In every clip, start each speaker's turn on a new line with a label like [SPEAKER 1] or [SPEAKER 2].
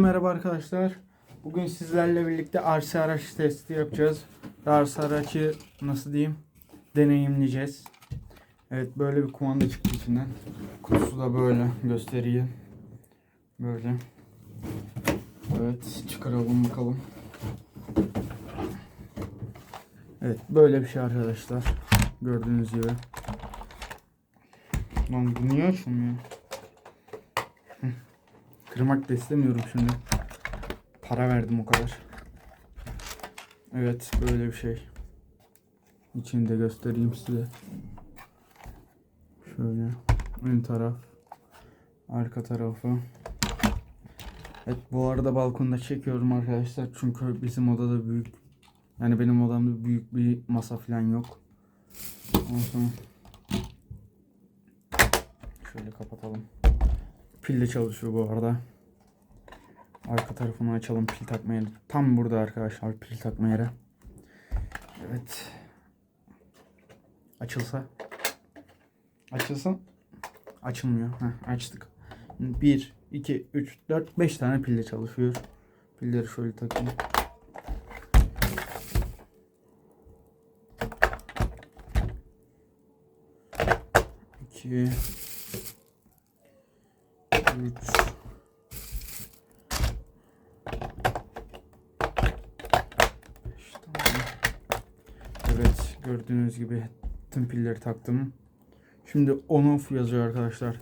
[SPEAKER 1] Merhaba arkadaşlar. Bugün sizlerle birlikte RC araç testi yapacağız. RC aracı nasıl diyeyim deneyimleyeceğiz. Evet böyle bir kumanda çıktı içinden. Kutusu da böyle göstereyim. Böyle. Evet çıkaralım bakalım. Evet böyle bir şey arkadaşlar. Gördüğünüz gibi. Lan bu niye açılmıyor? Kırmak da istemiyorum şimdi. Para verdim o kadar. Evet böyle bir şey. İçini de göstereyim size. Şöyle ön taraf, arka tarafı. Evet bu arada balkonda çekiyorum arkadaşlar çünkü bizim odada büyük yani benim odamda büyük bir masa falan yok. Ondan sonra şöyle kapatalım. Pille çalışıyor bu arada. Arka tarafını açalım pil takma yeri. Tam burada arkadaşlar pil takma yeri. Evet. Açılsa. Açılsa. Açılmıyor. Heh, açtık. 1, 2, 3, 4, 5 tane pille çalışıyor. Pilleri şöyle takayım. İki, üç, beş tane. Evet gördüğünüz gibi tüm pilleri taktım. Şimdi on off yazıyor arkadaşlar.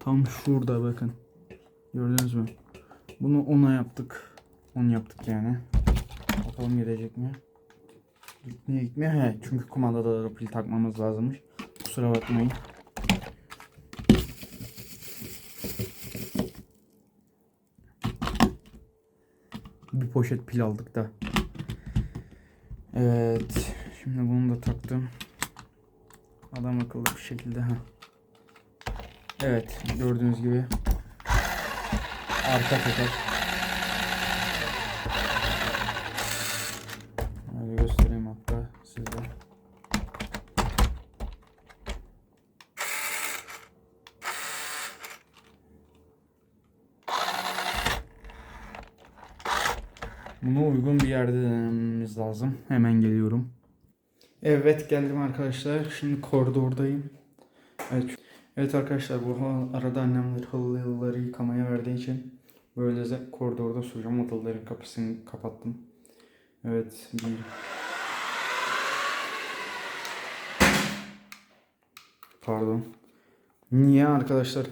[SPEAKER 1] Tam şurada bakın. Gördünüz mü? Bunu ona yaptık. 10 yaptık yani. Bakalım gidecek mi? Niye gitmiyor? He, çünkü kumandada da pil takmamız lazımmış. Kusura bakmayın. Bir poşet pil aldık da. Evet. Şimdi bunu da taktım. Adam akıllı bir şekilde ha. Evet gördüğünüz gibi arka teker. Öyle göstereyim hatta size. Bunu uygun bir yerde denememiz lazım. Hemen geliyorum. Evet geldim arkadaşlar. Şimdi koridordayım. Evet. Evet arkadaşlar bu arada annemler halıları yıkamaya verdiği için böylece koridorda süreceğim. Odaların kapısını kapattım. Evet. Bir... Pardon. Niye arkadaşlar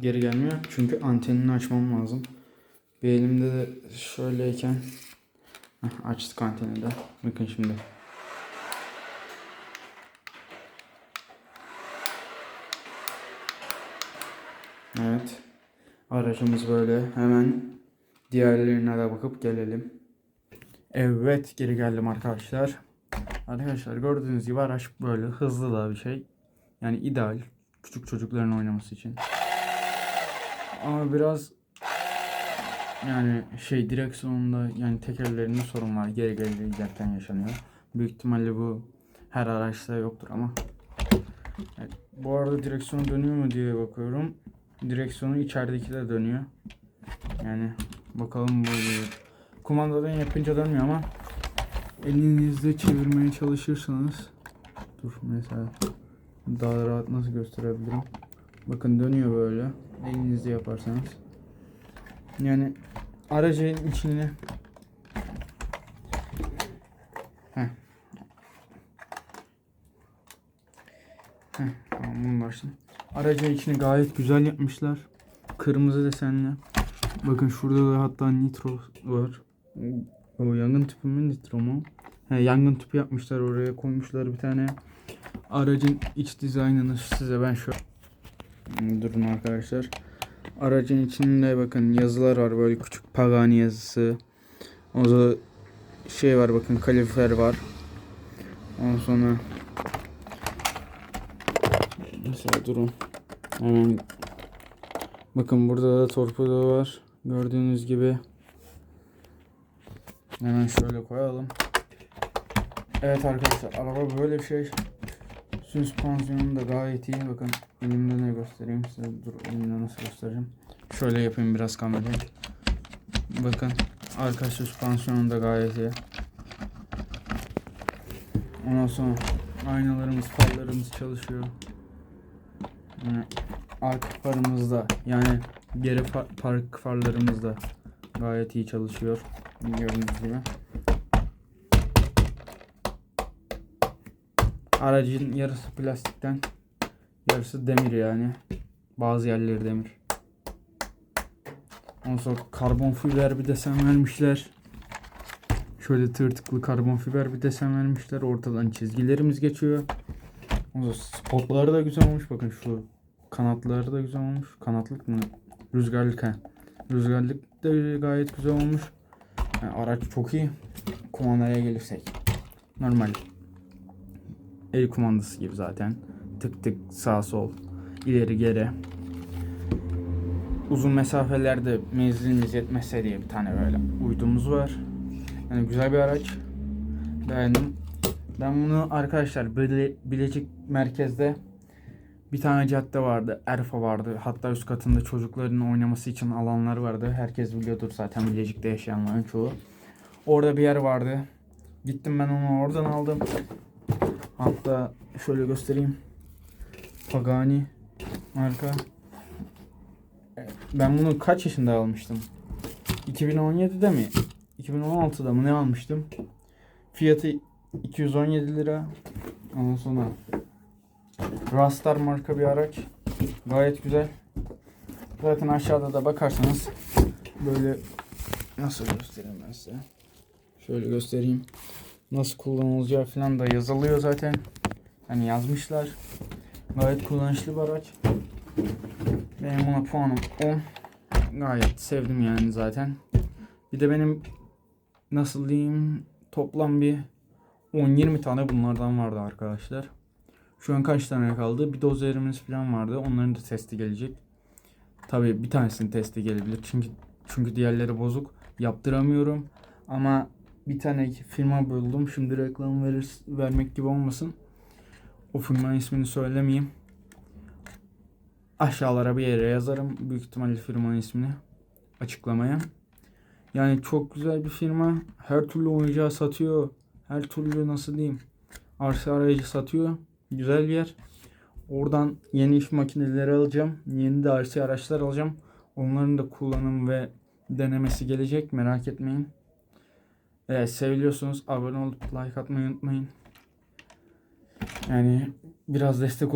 [SPEAKER 1] geri gelmiyor? Çünkü antenini açmam lazım. Bir elimde de şöyleyken Heh, açtık anteni de. Bakın şimdi. Evet. Aracımız böyle. Hemen diğerlerine de bakıp gelelim. Evet geri geldim arkadaşlar. Arkadaşlar gördüğünüz gibi araç böyle hızlı da bir şey. Yani ideal. Küçük çocukların oynaması için. Ama biraz yani şey direksiyonunda yani tekerlerinde sorun var. Geri geri giderken yaşanıyor. Büyük ihtimalle bu her araçta yoktur ama. Evet, bu arada direksiyon dönüyor mu diye bakıyorum. Direksiyonu içerideki de dönüyor. Yani bakalım böyle. Kumandadan yapınca dönmüyor ama elinizde çevirmeye çalışırsanız dur mesela daha rahat nasıl gösterebilirim. Bakın dönüyor böyle. Elinizde yaparsanız. Yani aracın içine Heh. Heh, tamam bunu başlayalım. Aracın içini gayet güzel yapmışlar. Kırmızı desenli. Bakın şurada da hatta nitro var. O yangın tüpü mü nitro mu? He, yangın tüpü yapmışlar oraya koymuşlar bir tane. Aracın iç dizaynını size ben şu durun arkadaşlar. Aracın içinde bakın yazılar var böyle küçük Pagani yazısı. O da şey var bakın kalifer var. Ondan sonra mesela durun. Hemen bakın burada da torpido var. Gördüğünüz gibi. Hemen şöyle koyalım. Evet arkadaşlar araba böyle bir şey. Süspansiyonu da gayet iyi. Bakın elimde ne göstereyim size. Dur elimde nasıl göstereceğim. Şöyle yapayım biraz kamerayı. Bakın arka süspansiyonu da gayet iyi. Ondan sonra aynalarımız, farlarımız çalışıyor. Yani arka farımız da yani geri fa- park farlarımız da gayet iyi çalışıyor. Gördüğünüz gibi. Aracın yarısı plastikten, yarısı demir yani. Bazı yerleri demir. Ondan sonra karbon fiber bir desen vermişler. Şöyle tırtıklı karbon fiber bir desen vermişler. Ortadan çizgilerimiz geçiyor. Ondan sonra spotları da güzel olmuş. Bakın şu kanatları da güzel olmuş. Kanatlık mı? Rüzgarlık ha. Rüzgarlık da gayet güzel olmuş. Yani araç çok iyi. Kumandaya gelirsek. Normal. El kumandası gibi zaten. Tık tık sağ sol. ileri geri. Uzun mesafelerde menzilimiz yetmezse diye bir tane böyle uydumuz var. Yani güzel bir araç. Beğendim. Ben bunu arkadaşlar Bile, Bilecik merkezde bir tane cadde vardı. Erfa vardı. Hatta üst katında çocukların oynaması için alanlar vardı. Herkes biliyordur zaten Bilecik'te yaşayanların çoğu. Orada bir yer vardı. Gittim ben onu oradan aldım. Hatta şöyle göstereyim. Pagani marka. Ben bunu kaç yaşında almıştım? 2017'de mi? 2016'da mı ne almıştım? Fiyatı 217 lira. Ondan sonra Rastar marka bir araç. Gayet güzel. Zaten aşağıda da bakarsanız böyle nasıl göstereyim ben size? Şöyle göstereyim. Nasıl kullanılacağı falan da yazılıyor zaten. Hani yazmışlar. Gayet kullanışlı bir araç. Benim buna puanım 10. Gayet sevdim yani zaten. Bir de benim nasıl diyeyim toplam bir 10-20 tane bunlardan vardı arkadaşlar. Şu an kaç tane kaldı? Bir dozerimiz falan vardı. Onların da testi gelecek. Tabii bir tanesinin testi gelebilir. Çünkü çünkü diğerleri bozuk. Yaptıramıyorum. Ama bir tane firma buldum. Şimdi reklam verir, vermek gibi olmasın. O firmanın ismini söylemeyeyim. Aşağılara bir yere yazarım. Büyük ihtimalle firmanın ismini açıklamaya. Yani çok güzel bir firma. Her türlü oyuncağı satıyor. Her türlü nasıl diyeyim. Arsa arayıcı satıyor. Güzel bir yer. Oradan yeni iş makineleri alacağım. Yeni de RC araçlar alacağım. Onların da kullanım ve denemesi gelecek. Merak etmeyin. Eğer seviliyorsunuz abone olup like atmayı unutmayın. Yani biraz destek